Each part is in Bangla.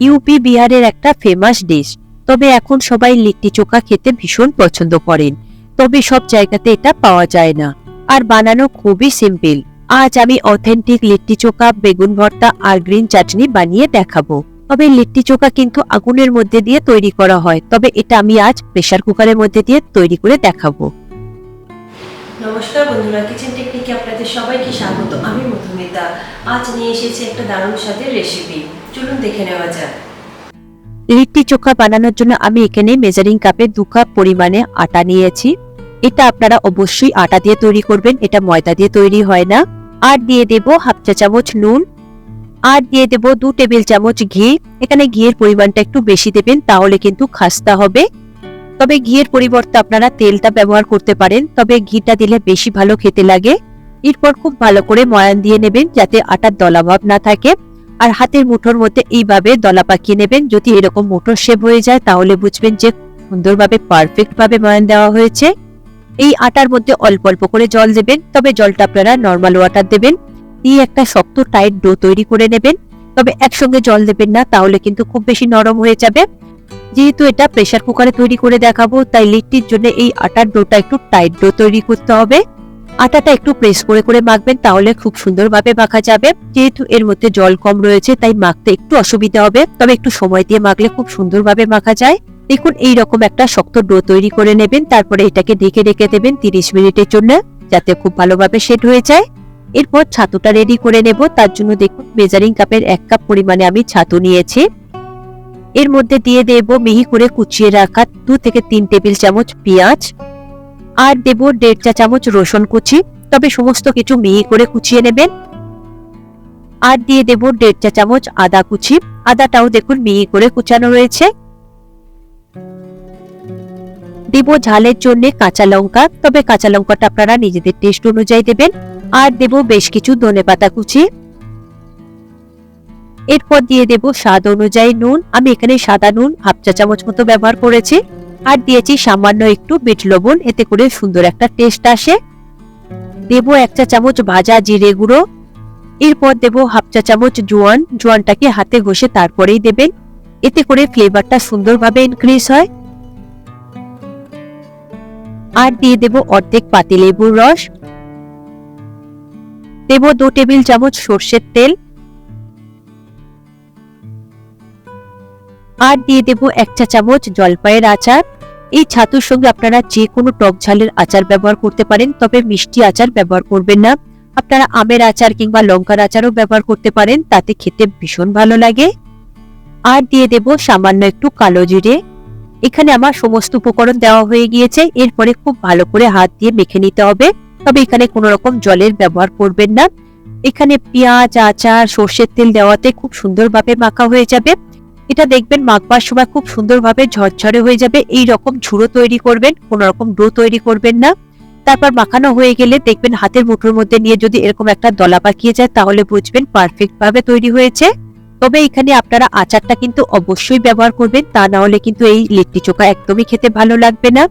ইউপি বিহারের একটা ফেমাস ডিশ তবে এখন সবাই লিট্টি চোখা খেতে ভীষণ পছন্দ করেন। তবে সব জায়গাতে এটা পাওয়া যায় না। আর বানানো খুবই সিম্পল আজ আমি অথেন্টিক লিট্টি চোখা, বেগুন ভর্তা আর গ্রিন চাটনি বানিয়ে দেখাবো। তবে লিট্টি চোখা কিন্তু আগুনের মধ্যে দিয়ে তৈরি করা হয়। তবে এটা আমি আজ প্রেসার কুকারের মধ্যে দিয়ে তৈরি করে দেখাবো। নমস্কার বন্ধুরা কিচেন টেকনিকে আপনাদের সবাইকে স্বাগত। আমি মধুমিতা। আজ নিয়ে এসেছি একটা দারুণ স্বাদের রেসিপি চলুন দেখে নেওয়া যাক। লিট্টি চোখা বানানোর জন্য আমি এখানে মেজারিং কাপে দু কাপ পরিমাণে আটা নিয়েছি। এটা আপনারা অবশ্যই আটা দিয়ে তৈরি করবেন, এটা ময়দা দিয়ে তৈরি হয় না। আর দিয়ে দেব হাফ চা চামচ নুন। আর দিয়ে দেব দু টেবিল চামচ ঘি। এখানে ঘিয়ের পরিমাণটা একটু বেশি দেবেন, তাহলে কিন্তু খাস্তা হবে। তবে ঘিয়ের পরিবর্তে আপনারা তেলটা ব্যবহার করতে পারেন, তবে ঘিটা দিলে বেশি ভালো খেতে লাগে। এরপর খুব ভালো করে ময়ান দিয়ে নেবেন যাতে আটার দলাভাব না থাকে। আর হাতের মুঠোর মধ্যে এইভাবে দলা পাকিয়ে নেবেন, যদি এরকম মুঠোর শেপ হয়ে যায় তাহলে বুঝবেন যে সুন্দরভাবে পারফেক্ট ভাবে ময়ান দেওয়া হয়েছে। এই আটার মধ্যে অল্প অল্প করে জল দেবেন, তবে জলটা আপনারা নর্মাল ওয়াটার দেবেন। দিয়ে একটা শক্ত টাইট ডো তৈরি করে নেবেন, তবে একসঙ্গে জল দেবেন না, তাহলে কিন্তু খুব বেশি নরম হয়ে যাবে। যেহেতু এটা প্রেসার কুকারে তৈরি করে দেখাবো, তাই লিট্টির জন্য এই আটার ডোটা একটু টাইট ডো তৈরি করতে হবে। আটাটা একটু প্রেস করে করে মাখবেন, তাহলে খুব সুন্দরভাবে মাখা যাবে। যেহেতু এর মধ্যে জল কম রয়েছে, তাই মাখতে একটু অসুবিধা হবে। তবে একটু সময় দিয়ে মাখলে খুব সুন্দরভাবে মাখা যায়। দেখুন এই রকম একটা শক্ত ডো তৈরি করে নেবেন, তারপরে এটাকে ঢেকে রেখে দেবেন তিরিশ মিনিটের জন্য, যাতে খুব ভালোভাবে সেট হয়ে যায়। এরপর ছাতুটা রেডি করে নেব। তার জন্য দেখুন মেজারিং কাপের এক কাপ পরিমাণে আমি ছাতু নিয়েছি। এর মধ্যে দিয়ে দেব মিহি করে কুচিয়ে রাখা দু থেকে তিন টেবিল চামচ পেঁয়াজ আর দেব দেড় চা চামচ রসুন কুচি। তবে সমস্ত কিছু মিহি করে কুচিয়ে নেবেন। আর দিয়ে দেব দেড় চা চামচ আদা কুচি। আদাটাও দেখুন মিহি করে কুচানো রয়েছে। দেব ঝালের জন্য কাঁচা লঙ্কা। তবে কাঁচা লঙ্কাটা আপনারা নিজেদের টেস্ট অনুযায়ী দেবেন। আর দেব বেশ কিছু ধনে পাতা কুচি। এরপর দিয়ে দেব স্বাদ অনুযায়ী নুন। আমি এখানে সাদা নুন হাফ চা চামচ মতো ব্যবহার করেছি। আর দিয়েছি সামান্য একটু বিট লবণ, এতে করে সুন্দর একটা টেস্ট আসে। দেব এক চা চামচ ভাজা জিরে গুঁড়ো। এরপর দেব হাফ চা চামচ জোয়ান। জোয়ানটাকে হাতে ঘষে তারপরেই দেবেন। এতে করে ফ্লেভারটা সুন্দরভাবে ইনক্রিজ হয়। আর দিয়ে দেব অর্ধেক পাতিলেবুর রস। দেব দু টেবিল চামচ সর্ষের তেল। আর দিয়ে দেব এক চা চামচ জলপাইয়ের আচার। এই ছাতুর সঙ্গে আপনারা যে কোনো টক ঝালের আচার ব্যবহার করতে পারেন, তবে মিষ্টি আচার ব্যবহার করবেন না। আপনারা আমের আচার কিংবা লঙ্কার আচারও ব্যবহার করতে পারেন, তাতে খেতে ভীষণ ভালো লাগে। আর দিয়ে দেব সামান্য একটু কালো জিরে। এখানে আমার সমস্ত উপকরণ দেওয়া হয়ে গিয়েছে, এরপরে খুব ভালো করে হাত দিয়ে মেখে নিতে হবে। তবে এখানে কোনো রকম জলের ব্যবহার করবেন না। এখানে পেঁয়াজ, আচার, সর্ষের তেল দেওয়াতে খুব সুন্দরভাবে মাখা হয়ে যাবে। এটা দেখবেন মাখবার সময় খুব সুন্দরভাবে ঝরঝরে হয়ে যাবে। এই রকম ঝুড়ো তৈরি করবেন, কোন রকম ডো তৈরি করবেন না। তারপর মাখানো হয়ে গেলে দেখবেন হাতের মুঠোর মধ্যে নিয়ে যদি এরকম একটা দলা পাকিয়ে যায়, তাহলে বুঝবেন পারফেক্ট ভাবে তৈরি হয়েছে। তবে এখানে আপনারা আচারটা কিন্তু অবশ্যই ব্যবহার করবেন, তা না হলে কিন্তু এই লিট্টি চোখা একদমই খেতে ভালো লাগবে না।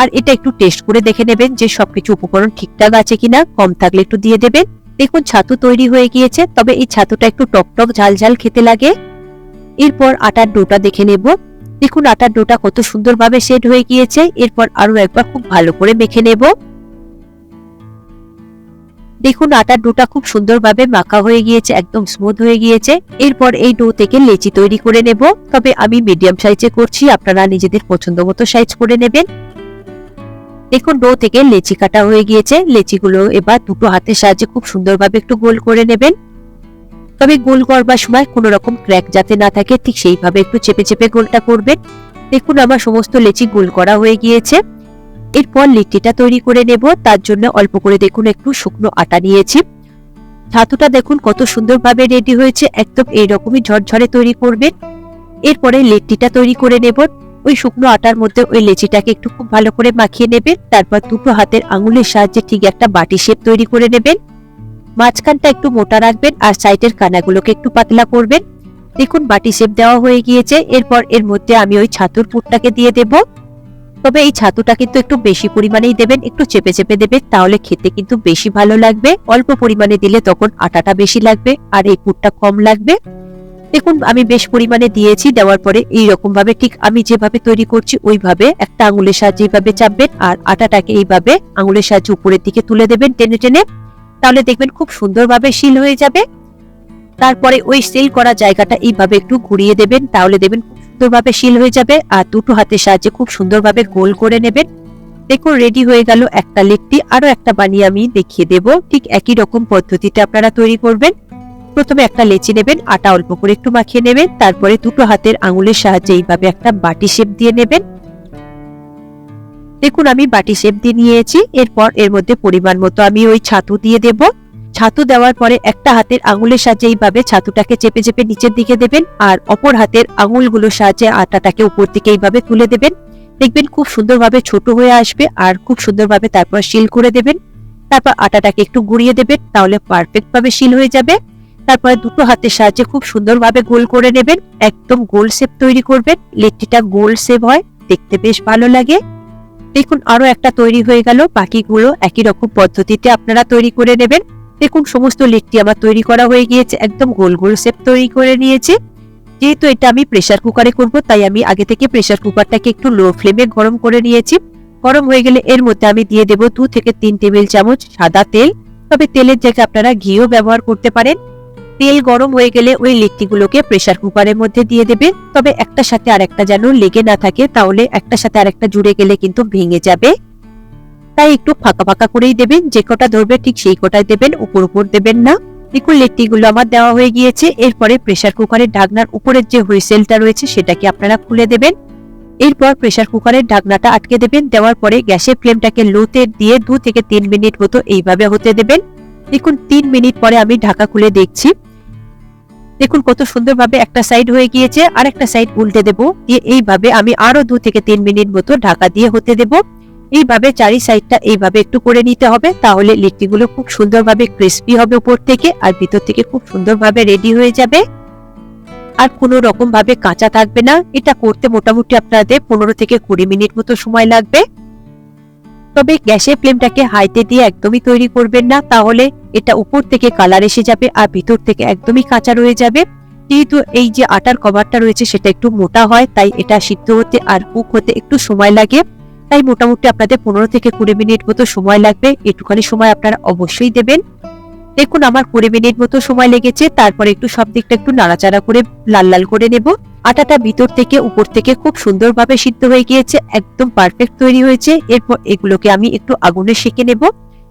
আর এটা একটু টেস্ট করে দেখে নেবেন যে সবকিছু উপকরণ ঠিকঠাক আছে কিনা, কম থাকলে একটু দিয়ে দেবেন। দেখুন ছাতু তৈরি হয়ে গিয়েছে, তবে এই ছাতুটা একটু টক টক ঝাল ঝাল খেতে লাগে। এরপর আটার ডোটা দেখে নেব। দেখুন, আটার ডোটা কত সুন্দরভাবে সেট হয়ে গিয়েছে। এরপর আরও একবার খুব ভালো করে মেখে নেব। দেখুন, আটার ডোটা খুব সুন্দরভাবে মাখা হয়ে গিয়েছে, একদম স্মুথ হয়ে গিয়েছে। এরপর এই ডো থেকে লেচি তৈরি করে নেব। তবে আমি মিডিয়াম সাইজে করছি, আপনারা নিজেদের পছন্দ মতো সাইজ করে নেবেন। দেখুন, ডো থেকে লেচি কাটা হয়ে গিয়েছে। লেচিগুলো এবার দুটো হাতের সাহায্যে খুব সুন্দরভাবে একটু গোল করে নেবেন। তবে গোল করবার সময় কোনো রকম ক্র্যাক যাতে না থাকে, ঠিক সেইভাবে একটু চেপে চেপে গোলটা করবেন। দেখুন আমার সমস্ত লেচি গোল করা হয়ে গিয়েছে। এরপর লিট্টিটা তৈরি করে নেব, তার জন্য অল্প করে দেখুন একটু শুকনো আটা নিয়েছি। ছাতুটা দেখুন কত সুন্দরভাবে রেডি হয়েছে, একদম এইরকমই ঝরঝরে তৈরি করবেন। এরপরে লিট্টিটা তৈরি করে নেব। ওই শুকনো আটার মধ্যে ওই লেচিটাকে একটু খুব ভালো করে মাখিয়ে নেবেন, তারপর দুটো হাতের আঙুলের সাহায্যে ঠিক একটা বাটি শেপ তৈরি করে নেবেন। মাঝখানটা একটু মোটা রাখবেন আর সাইডের কানাগুলোকে একটু পাতলা করবেন। দেখুন, বাটি শেপ দেওয়া হয়ে গিয়েছে। এরপর এর মধ্যে আমি ওই ছাতুর পুরটাকে দিয়ে দেব। তবে এই ছাতুটা কিন্তু একটু বেশি পরিমাণেই দেবেন, একটু চেপে চেপে দেবেন, তাহলে খেতে কিন্তু বেশি ভালো লাগবে। অল্প পরিমাণে দিলে তখন আটাটা বেশি লাগবে আর এই পুরটা কম লাগবে। দেখুন, আমি বেশ পরিমাণে দিয়েছি, দেওয়ার পরে এই রকম ভাবে ঠিক আমি যেভাবে তৈরি করছি ওইভাবে একটা আঙুলের সাহায্যে এইভাবে চাপবেন আর আটাটাকে এইভাবে আঙুলের সাহায্যে উপরের দিকে তুলে দেবেন টেনে টেনে। তাহলে দেখবেন খুব সুন্দরভাবে শিল হয়ে যাবে। তারপরে ওই সিল করা জায়গাটা এইভাবে একটু ঘুরিয়ে দেবেন, তাহলে দেখবেন খুব সুন্দরভাবে শিল হয়ে যাবে আর দুটো হাতের সাহায্যে খুব সুন্দরভাবে গোল করে নেবেন। দেখুন, রেডি হয়ে গেল একটা লিকটি আরও একটা বানিয়ে আমি দেখিয়ে দেব। ঠিক একই রকম পদ্ধতিতে আপনারা তৈরি করবেন। প্রথমে একটা লেচি নেবেন, আটা অল্প করে একটু মাখিয়ে নেবেন, তারপরে দুটো হাতের আঙুলের সাহায্যে এইভাবে একটা বাটি শেপ দিয়ে নেবেন। দেখুন, আমি বাটি শেপ দিয়ে নিয়েছি, এরপর এর মধ্যে পরিমাণ মতো আমি ওই ছাতু দিয়ে দেব। ছাতু দেওয়ার পরে একটা হাতের আঙুলের সাহায্যে এইভাবে ছাতুটাকে চেপে চেপে নিচের দিকে দেবেন, আর অপর হাতের আঙুলগুলোর সাহায্যে আটাটাকে উপর দিকে এইভাবে তুলে দেবেন। দেখবেন খুব সুন্দরভাবে ছোট হয়ে আসবে, আর খুব সুন্দরভাবে তারপর শিল করে দেবেন। তারপর আটাটাকে একটু গুঁড়িয়ে দেবেন, তাহলে পারফেক্ট ভাবে শিল হয়ে যাবে। তারপরে দুটো হাতের সাহায্যে খুব সুন্দরভাবে গোল করে নেবেন, একদম গোল শেপ তৈরি করবেন। লিট্টিটা গোল শেপ হয়, দেখতে বেশ ভালো লাগে। দেখুন, আরও একটা তৈরি হয়ে গেল। বাকিগুলো একই রকম পদ্ধতিতে আপনারা তৈরি করে নেবেন। দেখুন, সমস্ত লিট্টি আমার তৈরি করা হয়ে গিয়েছে। একদম গোল গোল শেপ তৈরি করে নিয়েছি। যেহেতু এটা আমি প্রেসার কুকারে করব, তাই আমি আগে থেকে প্রেসার কুকারটাকে একটু লো ফ্লেমে গরম করে নিয়েছি। গরম হয়ে গেলে এর মধ্যে আমি দিয়ে দেব দু থেকে তিন টেবিল চামচ সাদা তেল। তবে তেলের জায়গায় আপনারা ঘিও ব্যবহার করতে পারেন। তেল গরম হয়ে গেলে ওই লিট্টিগুলোকে প্রেসার কুকারের মধ্যে দিয়ে দেবে। তবে একটা সাথে আরেকটা যেন লেগে না থাকে, তাহলে একটা সাথে আরেকটা জুড়ে গেলে কিন্তু ভেঙে যাবে। তাই একটু ফাঁকা ফাঁকা করেই দেবেন, যে কটা ধরবে ঠিক সেই কটাই দেবেন, উপর উপর দেবেন না। দেখুন লিট্টিগুলো আমার দেওয়া হয়ে গিয়েছে। এরপরে প্রেসার কুকারের ঢাকনার উপরের যে হুইসেলটা রয়েছে, সেটাকে আপনারা খুলে দেবেন। এরপর প্রেসার কুকারের ঢাকনাটা আটকে দেবেন। দেওয়ার পরে গ্যাসের ফ্লেমটাকে লোতে দিয়ে দু থেকে তিন মিনিট মতো এইভাবে হতে দেবেন। দেখুন, তিন মিনিট পরে আমি ঢাকা খুলে দেখছি। দেখুন কত সুন্দরভাবে একটা সাইড হয়ে গিয়েছে আর একটা সাইড উল্টে দেবো। দিয়ে এইভাবে আমি আরও দু থেকে তিন মিনিট মতো ঢাকা দিয়ে হতে দেব। এইভাবে চারি সাইডটা এইভাবে একটু করে নিতে হবে, তাহলে লিট্টিগুলো খুব সুন্দরভাবে ক্রিস্পি হবে উপর থেকে আর ভিতর থেকে খুব সুন্দরভাবে রেডি হয়ে যাবে। আর কোনো রকম ভাবে কাঁচা থাকবে না। এটা করতে মোটামুটি আপনাদের পনেরো থেকে কুড়ি মিনিট মতো সময় লাগবে। তবে গ্যাসের ফ্লেমটাকে হাইতে দিয়ে একদমই তৈরি করবেন না, তাহলে এটা উপর থেকে কালার এসে যাবে আর ভিতর থেকে একদমই কাঁচা রয়ে যাবে। যেহেতু এই যে আটার কভারটা রয়েছে সেটা একটু মোটা হয়, তাই এটা সিদ্ধ হতে আর কুক হতে একটু সময় লাগে। তাই মোটামুটি আপনাদের পনেরো থেকে কুড়ি মিনিট মতো সময় লাগবে, একটুখানি সময় আপনারা অবশ্যই দেবেন। দেখুন, আমার কুড়ি মিনিট মতো সময় লেগেছে, তারপরে একটু সব দিকটা একটু নাড়াচাড়া করে লাল লাল করে নেব। আটাটা ভিতর থেকে উপর থেকে খুব সুন্দরভাবে সিদ্ধ হয়ে গিয়েছে, একদম পারফেক্ট তৈরি হয়েছে। এরপর এগুলোকে আমি একটু আগুনে সেকে নেব।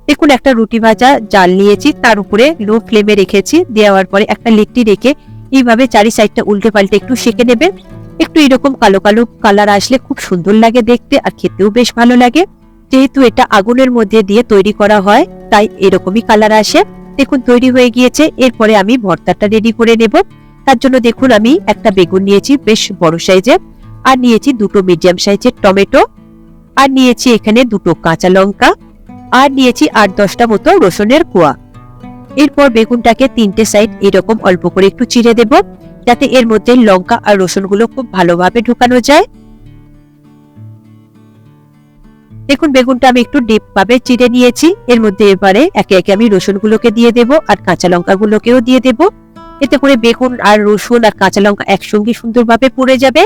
দেখুন, একটা রুটি ভাজা জাল নিয়েছি, তার উপরে লো ফ্লেমে রেখেছি। দেওয়ার পরে একটা লিট্টি রেখে এইভাবে চারি সাইডটা উল্টে পাল্টে একটু সেকে নেবেন। একটু এরকম কালো কালো কালার আসলে খুব সুন্দর লাগে দেখতে আর খেতেও বেশ ভালো লাগে। যেহেতু এটা আগুনের মধ্যে দিয়ে তৈরি করা হয়, তাই এরকমই কালার আসে। দেখুন, তৈরি হয়ে গিয়েছে। এরপরে আমি ভর্তাটা রেডি করে নেব। তার জন্য দেখুন আমি একটা বেগুন নিয়েছি, বেশ বড় সাইজের আর নিয়েছি দুটো মিডিয়াম সাইজের টমেটো, আর নিয়েছি এখানে দুটো কাঁচা লঙ্কা, আর নিয়েছি আট দশটা মতো রসুনের কোয়া। এরপর বেগুনটাকে তিনটে সাইড এরকম অল্প করে একটু চিড়ে দেব, যাতে এর মধ্যে লঙ্কা আর রসুনগুলো খুব ভালোভাবে ঢুকানো যায়। দেখুন বেগুনটা আমি একটু ডিপ ভাবে চিড়ে নিয়েছি, এর মধ্যে এবারে একে একে আমি রসুনগুলোকে দিয়ে দেব, আর কাঁচা লঙ্কাগুলোকেও দিয়ে দেব। এতে করে বেগুন আর রসুন আর কাঁচা লঙ্কা একসঙ্গে সুন্দরভাবে পুড়ে যাবে।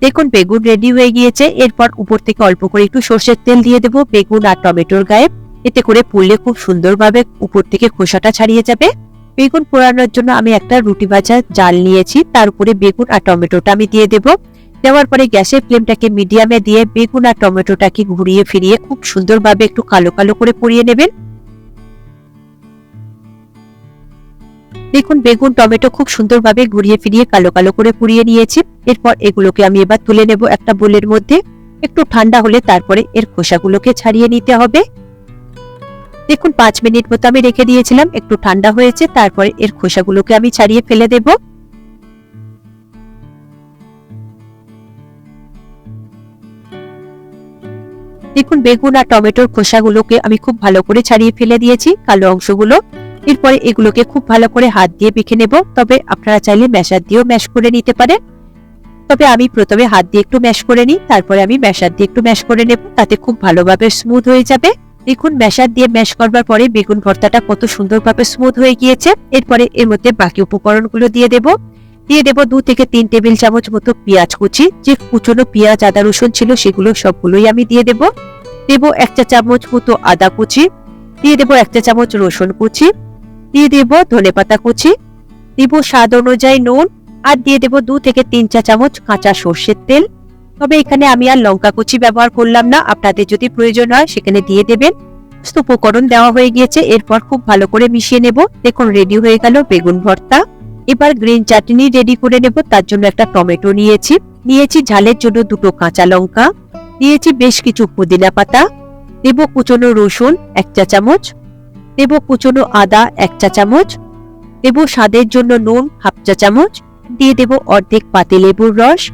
দেখুন, বেগুন রেডি হয়ে গিয়েছে। এরপর উপর থেকে অল্প করে একটু সর্ষের তেল দিয়ে দেব, বেগুন আর টমেটোর গায়ে। এতে করে পুড়লে খুব সুন্দরভাবে উপর থেকে খোসাটা ছাড়িয়ে যাবে। বেগুন পোড়ানোর জন্য আমি একটা রুটি ভাজা জাল নিয়েছি, তার উপরে বেগুন আর টমেটোটা আমি দিয়ে দেব। দেওয়ার পরে গ্যাসের ফ্লেমটাকে মিডিয়ামে দিয়ে বেগুন আর টমেটোটাকে ঘুরিয়ে ফিরিয়ে খুব সুন্দরভাবে একটু কালো কালো করে পুড়িয়ে নেবেন। দেখুন, বেগুন, টমেটো খুব সুন্দরভাবে ঘুরিয়ে ফিরিয়ে কালো কালো করে পুড়িয়ে নিয়েছি। এরপর এগুলোকে আমি এবার তুলে নেব একটা বোলের মধ্যে। একটু ঠান্ডা হলে তারপরে এর খোসাগুলোকে ছাড়িয়ে নিতে হবে। দেখুন, পাঁচ মিনিট মতো আমি রেখে দিয়েছিলাম, একটু ঠান্ডা হয়েছে, তারপরে এর খোসাগুলোকে আমি ছাড়িয়ে ফেলে দেব। দেখুন, বেগুন আর টমেটোর খোসাগুলোকে আমি খুব ভালো করে ছাড়িয়ে ফেলে দিয়েছি, কালো অংশগুলো। এরপরে এগুলোকে খুব ভালো করে হাত দিয়ে মেখে নেব। তবে আপনারা চাইলে ম্যাশার দিয়েও ম্যাশ করে নিতে পারেন। তবে আমি প্রথমে হাত দিয়ে একটু ম্যাশ করে নিই, তারপরে আমি ম্যাশার দিয়ে একটু ম্যাশ করে নেব, তাতে খুব ভালোভাবে স্মুথ হয়ে যাবে। দেখুন, ম্যাশার দিয়ে ম্যাশ করবার পরে বেগুন ভর্তাটা কত সুন্দরভাবে স্মুথ হয়ে গিয়েছে। এরপরে এর মধ্যে বাকি উপকরণগুলো দিয়ে দেব। দিয়ে দেব দু থেকে তিন টেবিল চামচ মতো পেঁয়াজ কুচি। যে কুচনো পেঁয়াজ, আদা, রসুন ছিল সেগুলো সবগুলোই আমি দিয়ে দেব। দেব এক চা চামচ মতো আদা কুচি। দিয়ে দেব এক চা চামচ রসুন কুচি। দিয়ে দেব ধনেপাতা কুচি, দিব স্বাদ অনুযায়ী নুন, আর দিয়ে দেব দু থেকে তিন চা চামচ কাঁচা সর্ষের তেল। তবে এখানে আমি আর লঙ্কা কুচি ব্যবহার করলাম না, আপনাদের যদি প্রয়োজন হয় সেখানে দিয়ে দেবেন। উপকরণ দেওয়া হয়ে গিয়েছে, এরপর খুব ভালো করে মিশিয়ে নেব। দেখুন রেডি হয়ে গেল বেগুন ভর্তা। এবার গ্রিন চাটনি রেডি করে নেব, তার জন্য একটা টমেটো নিয়েছি। নিয়েছি ঝালের জন্য দুটো কাঁচা লঙ্কা। নিয়েছি বেশ কিছু পুদিনা পাতা। দেব কুচনো রসুন এক চা চামচ। দেব কুচনো আদা এক চা চামচ দেব স্বাদের জন্য নুন হাফ চা চামচ। দিয়ে দেব অর্ধেক পাতিলেবুর রস।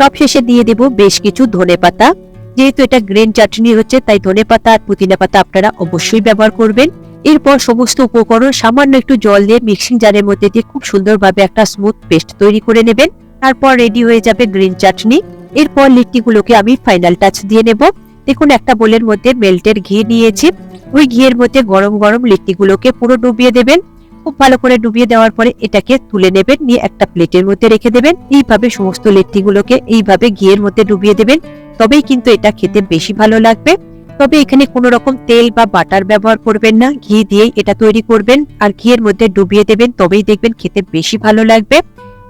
সব শেষে দিয়ে দেব বেশ কিছু ধনে পাতা। যেহেতু এটা গ্রিন চাটনি হচ্ছে, তাই ধনে পাতা আর পুদিনা পাতা আপনারা অবশ্যই ব্যবহার করবেন। এরপর সমস্ত উপকরণ সামান্য একটু জল দিয়ে মিক্সিং জারের মধ্যে দিয়ে খুব সুন্দরভাবে একটা স্মুথ পেস্ট তৈরি করে নেবেন। তারপর রেডি হয়ে যাবে গ্রিন চাটনি। এরপর লিট্টিগুলোকে আমি ফাইনাল টাচ দিয়ে নেব। দেখুন, একটা বোলের মধ্যে মেল্টের ঘি নিয়েছি ওই ঘিয়ের মধ্যে গরম গরম লিট্টিগুলোকে পুরো ডুবিয়ে দেবেন। খুব ভালো করে ডুবিয়ে দেওয়ার পরে এটাকে তুলে নেবেন, নিয়ে একটা প্লেটের মধ্যে রেখে দেবেন। এইভাবে সমস্ত লিট্টিগুলোকে এইভাবে ঘিয়ের মধ্যে ডুবিয়ে দেবেন। তবেই কিন্তু এটা খেতে বেশি ভালো লাগবে। তবে এখানে কোনো রকম তেল বা বাটার ব্যবহার করবেন না। ঘি দিয়েই এটা তৈরি করবেন আর ঘিয়ের মধ্যে ডুবিয়ে দেবেন, তবেই দেখবেন খেতে বেশি ভালো লাগবে।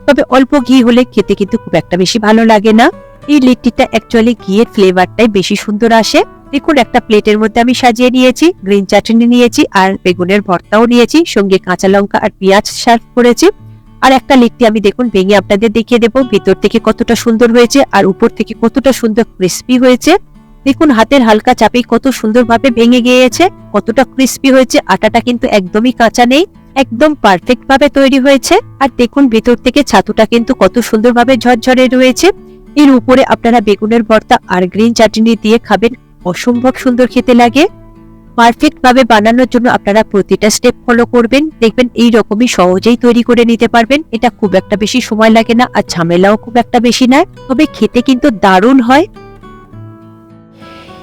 তবে অল্প ঘি হলে খেতে কিন্তু খুব একটা বেশি ভালো লাগে না। এই লিট্টিটা অ্যাকচুয়ালি ঘিয়ের ফ্লেভারটাই বেশি সুন্দর আসে। দেখুন, একটা প্লেটের মধ্যে আমি সাজিয়ে নিয়েছি গ্রিন চাটনি নিয়েছি আর বেগুনের ভর্তাও নিয়েছি, সঙ্গে কাঁচা লঙ্কা আর পেঁয়াজ সার্ভ করেছি। আর একটা লিট্টি আমি দেখুন, ভেঙে আপনাদের দেখিয়ে দেবো, ভিতর থেকে কতটা সুন্দর হয়েছে আর উপর থেকে কতটা সুন্দর ক্রিস্পি হয়েছে। দেখুন, হাতের হালকা চাপে কত সুন্দরভাবে ভেঙে গিয়েছে, কতটা ক্রিস্পি হয়েছে, আটাটা কিন্তু একদমই কাঁচা নেই, একদম পারফেক্ট ভাবে তৈরি হয়েছে। আর দেখুন, ভেতর থেকে ছাতুটা কিন্তু কত সুন্দরভাবে ঝরঝরে রয়েছে। এর উপরে আপনারা বেগুনের ভর্তা আর গ্রিন চাটনি দিয়ে খাবেন। অসম্ভব সুন্দর খেতে লাগে। পারফেক্ট ভাবে বানানোর জন্য আপনারা প্রতিটা স্টেপ ফলো করবেন। দেখবেন এই রকমই সহজেই তৈরি করে নিতে পারবেন। এটা খুব একটা বেশি সময় লাগে না আর ঝামেলাও খুব একটা বেশি নয়। তবে খেতে কিন্তু দারুণ হয়।